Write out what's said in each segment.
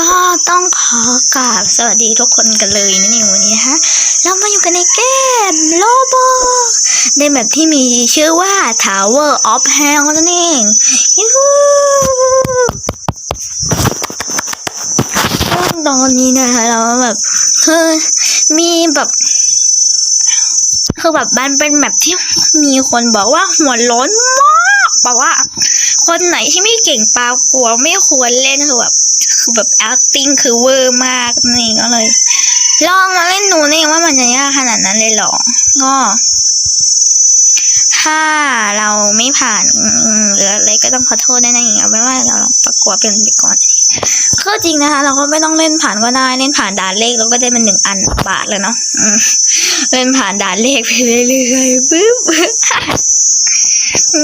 ก็ต้องขอกราบสวัสดีทุกคนกันเลยนะนี่วันนี้นะคะเรามาอยู่กันในเกมโลโบในแบบที่มีชื่อว่า Tower of Hell นั่นเองยูฮูตอนนี้นะคะเราแบบคือมีแบบคือแบบมันเป็นแบบที่มีคนบอกว่าหัวล้นมากแบบว่า คนไหนที่ไม่เก่งปลากลัวไม่ควรเล่นคือแบบ คือแบบ acting คือเวอร์มากนี่ก็เลย ลองมาเล่นดูนี่ว่ามันจะยากขนาดนั้นเลยหรอ ก็ ถ้าเราไม่ผ่านหรืออะไรก็ต้องขอโทษได้นะอย่างเงี้ยไม่ว่าเราลองประกวดเป็นไปก่อนก็จริงนะคะ เราก็ไม่ต้องเล่นผ่านก็ได้เล่นผ่านด่านเลขเราก็ได้มันหนึ่งอันบาทเลยเนาะเล่นผ่านด่านเลขไปเรื่อยๆปึ๊บ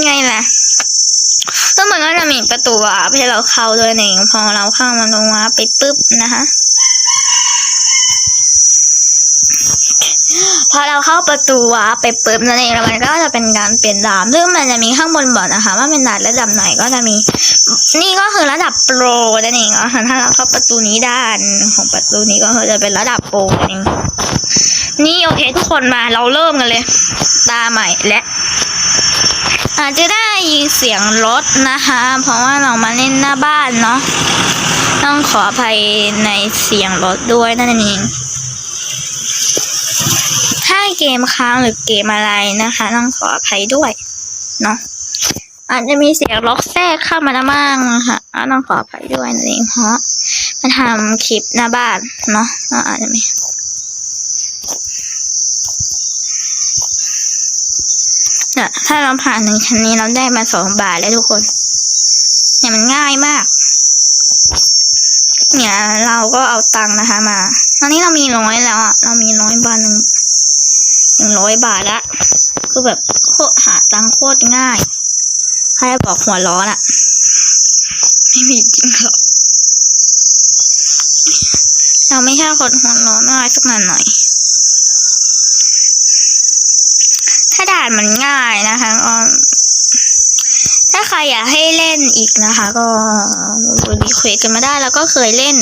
ไงล่ะ มันก็จะมีประตูวาร์ปให้เราเข้าด้วยเองพอเราเข้ามาตรงวาร์ปไปปุ๊บนะคะพอเราเข้าประตูวาร์ปไปปุ๊บนั่นเองแล้วมันก็จะเป็นการเปลี่ยนด่านซึ่งมันจะมีข้างบนบอกนะคะ ว่าเป็นด่านระดับไหนก็จะมี นี่ก็คือระดับโปรนั่นเองอะถ้าเราเข้าประตูนี้ด้านของประตูนี้ก็คือจะเป็นระดับโปรนั่นเองนี่โอเคทุกคนมาเราเริ่มกันเลย ตาใหม่และ อาจจะได้ยินเสียงรถนะคะ เพราะว่าเรามาเล่นหน้าบ้านเนาะต้องขออภัยในเสียงรถด้วยนั่นเองถ้าเกมค้างหรือเกมอะไรนะคะ ต้องขออภัยด้วยเนาะอาจจะมีเสียงล็อกแทรกเข้ามาได้บ้างนะคะต้องขออภัยด้วยนั่นเองเพราะมาทำคลิปหน้าบ้านเนาะก็อาจจะมี เนี่ยถ้าเราผ่านหนึ่งชั้นนี้เราได้มาสองบาทแล้วทุกคน เนี่ยมันง่ายมาก เนี่ยเราก็เอาตังค์นะคะมา ตอนนี้เรามีร้อยแล้วอะ เรามีร้อยบาทหนึ่งหนึ่งร้อยบาทละ คือแบบโคตรหาตังค์โคตรง่ายใครบอกหัวร้อนอะ ไม่มีจริงหรอกเราไม่ใช่คนหัวร้อนง่ายสักหน่อย หน่อยถ้าด่านมันง่ายนะคะก็ถ้าใครอยากให้เล่นอีกนะคะ ก็รีเควสกันมาได้แล้วก็เคยเล่น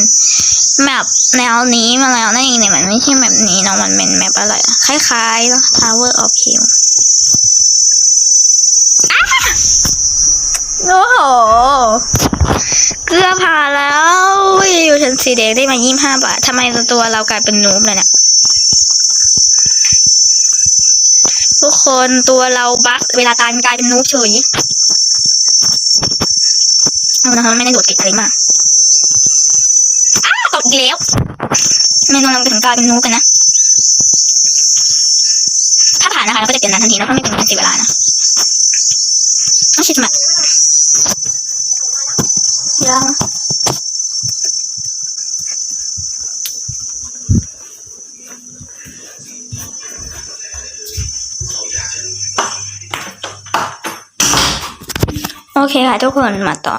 แมปแนวนี้มาแล้วนั่นเองเนี่ยมันไม่ใช่แมปนี้เนาะมันเป็นแมปอะไรอะคล้ายๆเนาะ Tower of Hell อ้าโอ้โห เกือบผ่านแล้วอยู่ชั้นสีแดงได้มายี่ห้าบาททำไมตัวเรากลายเป็นนูบเลยเนี่ย ทุกคนตัวเราบั๊กเวลาตายกลายเป็นนูบเฉยเอานะคะไม่ได้โดดเก่งอะไรมากอ้าตกอีกแล้วไม่ต้องลงไปถึงกลายเป็นนูบกันนะ ถ้าผ่านนะคะเราก็จะเปลี่ยนนานทันทีนะเพราะไม่เป็นการเสียเวลานะต้องชิดมา เคค่ะทุกคนมาต่อ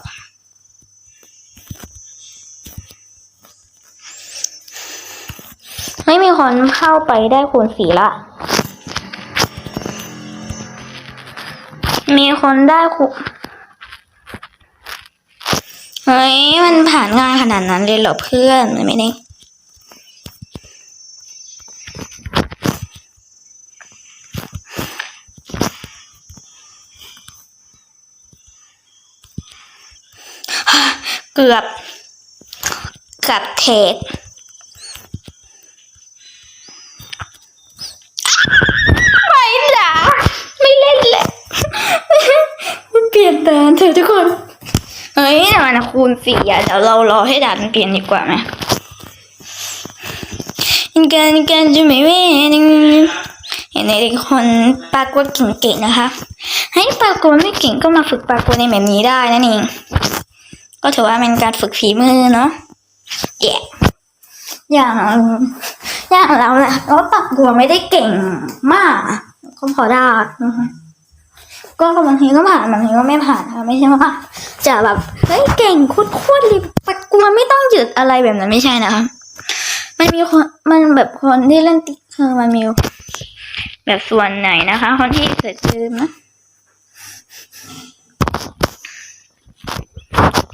ไม่มีคนเข้าไปได้คูณสี่ละ มีคนได้คูเฮ้ย มันผ่านง่ายขนาดนั้นเลยเหรอเพื่อนไม่ได้ เกือบเกับเทกไม่ละไม่เล่นแหละเปลี่ยนด่านเถอทุกคน เฮ้ยมันคูณสี่อะเดี๋ยวเรารอให้ด่านมันเปลี่ยนดีกว่าไหมการการจะไม่เว้นเห็นในคนปากฏเก่งๆนะคะ ให้ปากฏไม่เก่งก็มาฝึกปากฏในแบบนี้ได้นั่นเอง ก็ถือว่าเป็นการฝึกฝีมือเนาะแย่อย่างอย่างเราแหละก็ปรับตัวไม่ได้เก่งมากก็พอได้ก็บางทีก็ผ่านบางทีก็ไม่ผ่านค่ะไม่ใช่ว่าจะแบบเฮ้ยเก่งโคตรๆเลยปักกลัวไม่ต้องหยุดอะไรแบบนั้นไม่ใช่นะคะมันมีคนมันแบบคนที่เล่นติ๊กคือมันมีแบบส่วนไหนนะคะ คนที่เกิดลืมนะ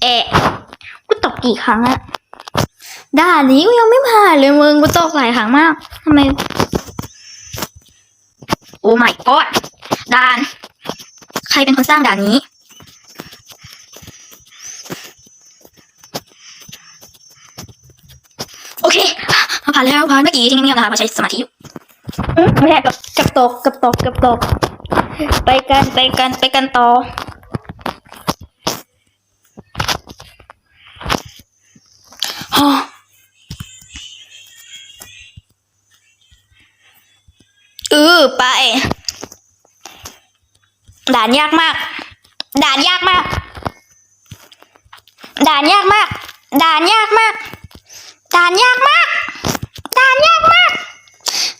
อะกูตบกี่ครั้งอะด่านี้กูยังไม่ผ่านเลยมึงกูตกหลายครั้งมากทำไม โอ้ my god ด่าน ใครเป็นคนสร้างด่านนี้โอเคผ่านแล้วผ่านเมื่อกี้ที่เงียบๆนะคะมาใช้สมาธิอยู่อืมไม่ใช่กับกับตกกับตกกับตก ไปกันไปกันไปกันต่อ ออไป ด่านยากมาก ด่านยากมาก ด่านยากมาก ด่านยากมาก ด่านยากมาก ด่านยากมาก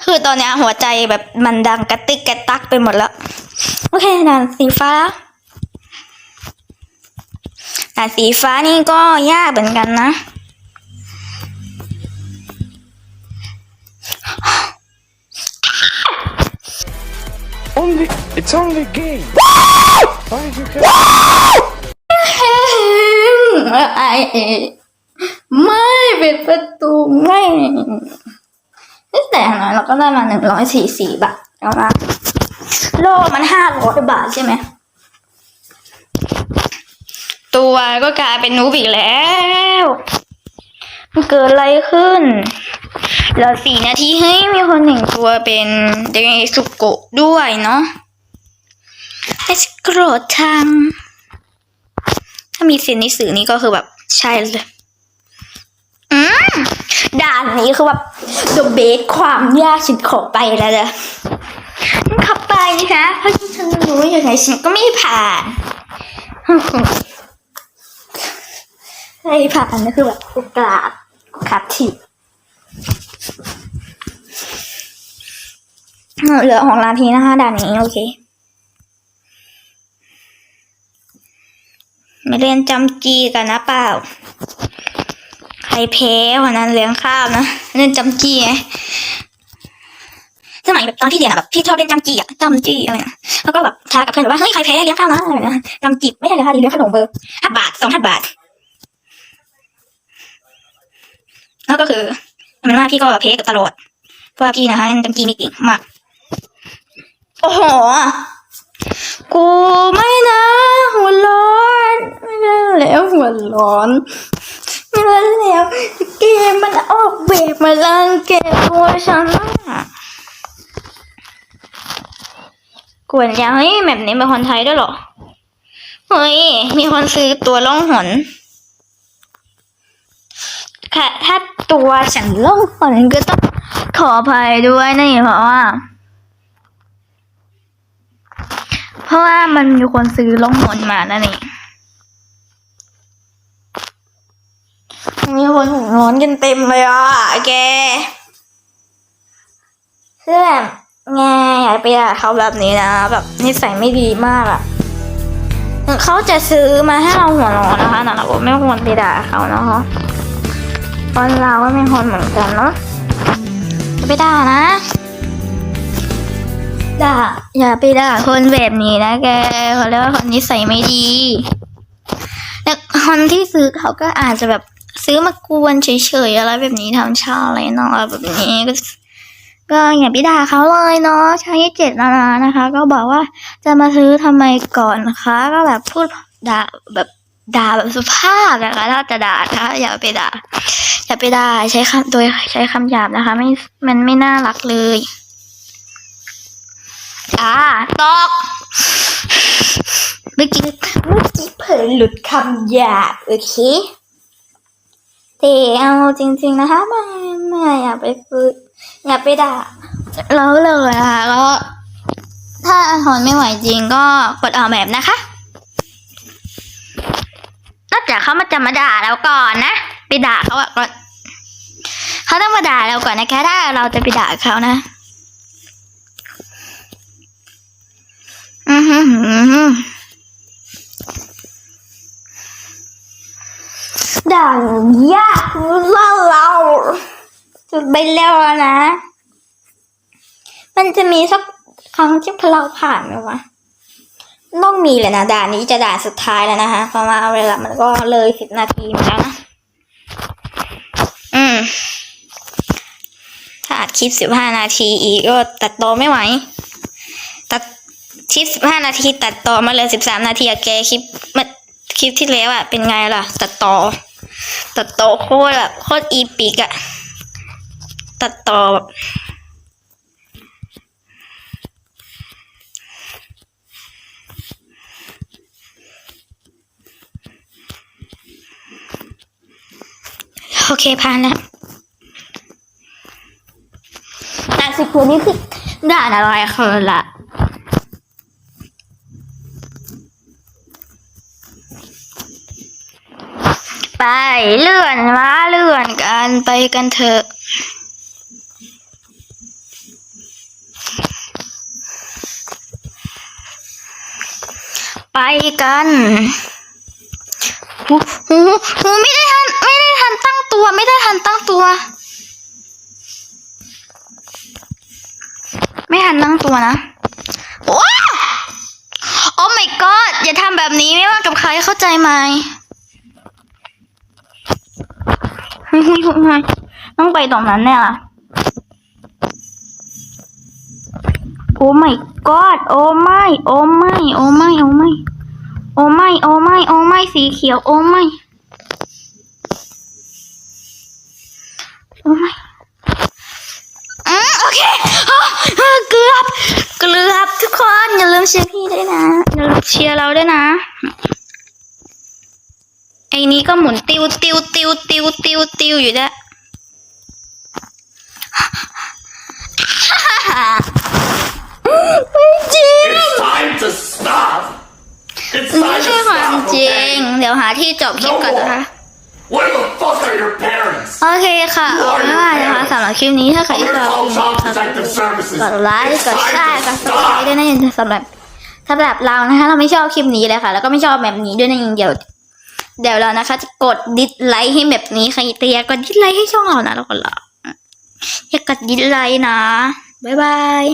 คือตอนนี้หัวใจแบบมันดังกระติกกระตักไปหมดแล้ว โอเคด่านสีฟ้าด่านสีฟ้านี่ก็ยากเหมือนกันนะ only a game. Why you get? ไอไม่เป็นประตูไม่แต่อย่างน้อยเราก็ได้มาหนึ่งร้อยสี่สี่บาทแล้วนะโลมันห้าร้อยบาทใช่ไหมตัวก็กลายเป็นนูบอีกแล้วมันเกิดอะไรขึ้นเหลือสี่นาทีเฮ้ยมีคนหนึ่งตัวเป็นเดงสุโกะด้วยเนาะ ไอสโกรธทังถ้ามีเซนนิสือนี่ก็คือแบบใช่เลยอืมด่านนี้คือแบบเดเบสความยากฉันขอไปแล้วเด้อมันขับไปนะคะเพราะฉันรู้ยังไงฉันก็ไม่ผ่านไม่ผ่านนี่คือแบบโอกาสครับทิเหลือของนาทีนะคะด่านนี้โอเค ม่เล่นจำจีกันนะเปล่า ใครแพ้วันนั้นเลี้ยงข้าวนะเล่นจำจีไงสมัยแบบตอนที่เรียนอะแบบพี่ชอบเล่นจำจีอะจำจีอะไรนะแล้วก็แบบทากับเพื่อนแบบว่าเฮ้ยใครแพ้เลี้ยงข้าวนะอะไรนะจำจีไม่ใช่เลยค่ะเลี้ยงขนมเบอร์ห้าบาทสองห้าบาท แล้วก็คือมันว่าพี่ก็แพ้กับตลอดเพราะว่าพี่นะคะเล่นจำจีไม่เก่งมากโอ้โห กูไม่นะ หัวร้อนไม่ได้แล้วหัวร้อนไม่ได้แล้วเกมมันออกแบบมาลังเกมตัวฉันอะกวนยังเฮ้ยแบบนี้เป็นคนไทยด้วยหรอเฮ้ยมีคนซื้อตัวล่องหนค่ะถ้าตัวฉันล่องหนก็ต้องขออภัยด้วยนะเพราะว่า เพ ราะว่ามันมีคนซื้อล่องหนมานั่นเองมีคนหัวร้อนกันเต็มเลยอะแกคือแบบแงอย่าไปด่าเขาแบบนี้นะ แบบนิสัยไม่ดีมากอะเขาจะซื้อมาให้เราหัวร้อนนะคะแต่เราไม่ควรไปด่าเขานะคะคนเราก็เป็นคนเหมือนกันเนาะอย่าไปด่านะ ด่าอย่าไปด่าคนแบบนี้นะแกเขาเรียกว่าคนนิสัยไม่ดีแล้วคนที่ซื้อเขาก็อาจจะแบบซื้อมากวนเฉยๆอะไรแบบนี้ทำชาอะไรเนาะแบบนี้ก็ก็อย่าไปด่าเขาเลยเนาะใช้เจตนานะคะ ก็บอกว่าจะมาซื้อทำไมก่อนนะคะ ก็แบบพูดด่าแบบด่าแบบสุภาพนะคะถ้าจะด่านะคะอย่าไปด่าอย่าไปด่าใช้คำโดยใช้คำหยาบนะคะ ไม่มันไม่น่ารักเลย อ่าตอกเมื่อกี้เมื่อกี้เผลอหลุดคำหยาบโอเคแต่เอาจริง ๆ นะคะไม่ไม่อย่าไปฝึกอย่าไปด่าแล้วเลยนะคะก็ถ้าทนไม่ไหวจริงก็กดออกแบบนะคะนอกจากเขามาจะมาด่าเราก่อนนะไปด่าเขาอะก่อนเขาต้องมาด่าเราก่อนนะคะ ถ้าเราจะไปด่าเขานะ อือหือหือหือด่านยากล่าเราจะไปแล้วนะ มันจะมีสักครั้งที่เราผ่านไหมวะต้องมีแหละนะด่านนี้จะด่านสุดท้ายแล้วนะคะเพราะว่าเวลามันก็เลยสิบนาทีมาแล้วนะอืมคลิปสิบห้านาทีอีกก็ตัดต่อไม่ไหวตัด คลิปสิบห้านาทีตัดต่อมาเลยสิบสามนาทีอะแกคลิปมันคลิปที่แล้วอะเป็นไงล่ะ ตัดต่อ ตัดต่อโคตรแบบโคตรอีปิกอะตัดต่อแบบโอเคผ่านแล้วด่าสิบคืนนี้คือด่านอะไรคือละ ไปเลื่อนมาเลื่อนกันไปกันเถอะไปกันหูหูหูไม่ได้ทันไม่ได้ทันตั้งตัว ไม่ได้ทันตั้งตัว ไม่ทันตั้งตัวนะว้โอ้ my god อย่าทำแบบนี้ไม่ว่ากับใครเข้าใจไหมเฮ้ยเฮ้ยเฮ้ยเฮ้ย ต้องไปตรงนั้นเนี่ยล่ะ โอ้ my god โอ้ไม่ โอ้ไม่ โอ้ไม่ โอ้ไม่ โอ้ไม่ โอ้ไม่ โอ้ไม่ สีเขียว โอ้ไม่ โอ้ไม่อืมโอเคเกือบ เกือบทุกคนอย่าลืมเชียร์พี่ด้วยนะ อย่าลืมเชียร์เราด้วยนะ นี้ก็หมุนติวติวติวติวติวติวอยู่ด้วยไม่จริง It's time to stop. It's ไม่ time to ใช่ความ stop. จริง Okay? เดี๋ยวหาที่จบคลิปก่อนนะคะ Where the fuck are your parents? โอเคค่ะเอาไม่ว่านะคะสำหรับคลิปนี้ถ้าใคร I'm ที่ช gonna อบ call Child Protective Services. กดไลค์กด It's แชร์ time ก to ด subscribe stop. ด้วยนะสำหรับสำหรับเรานะคะ เราไม่ชอบคลิปนี้เลยค่ะ แล้วก็ไม่ชอบแบบนี้ด้วยนะเดี๋ยว เดี๋ยวเรานะคะ จะกดดิสไลค์ให้แบบนี้ใครเตียกดดิสไลค์ให้ช่องเรานะเราก็รออย่ากดดิสไลค์นะบ๊ายบาย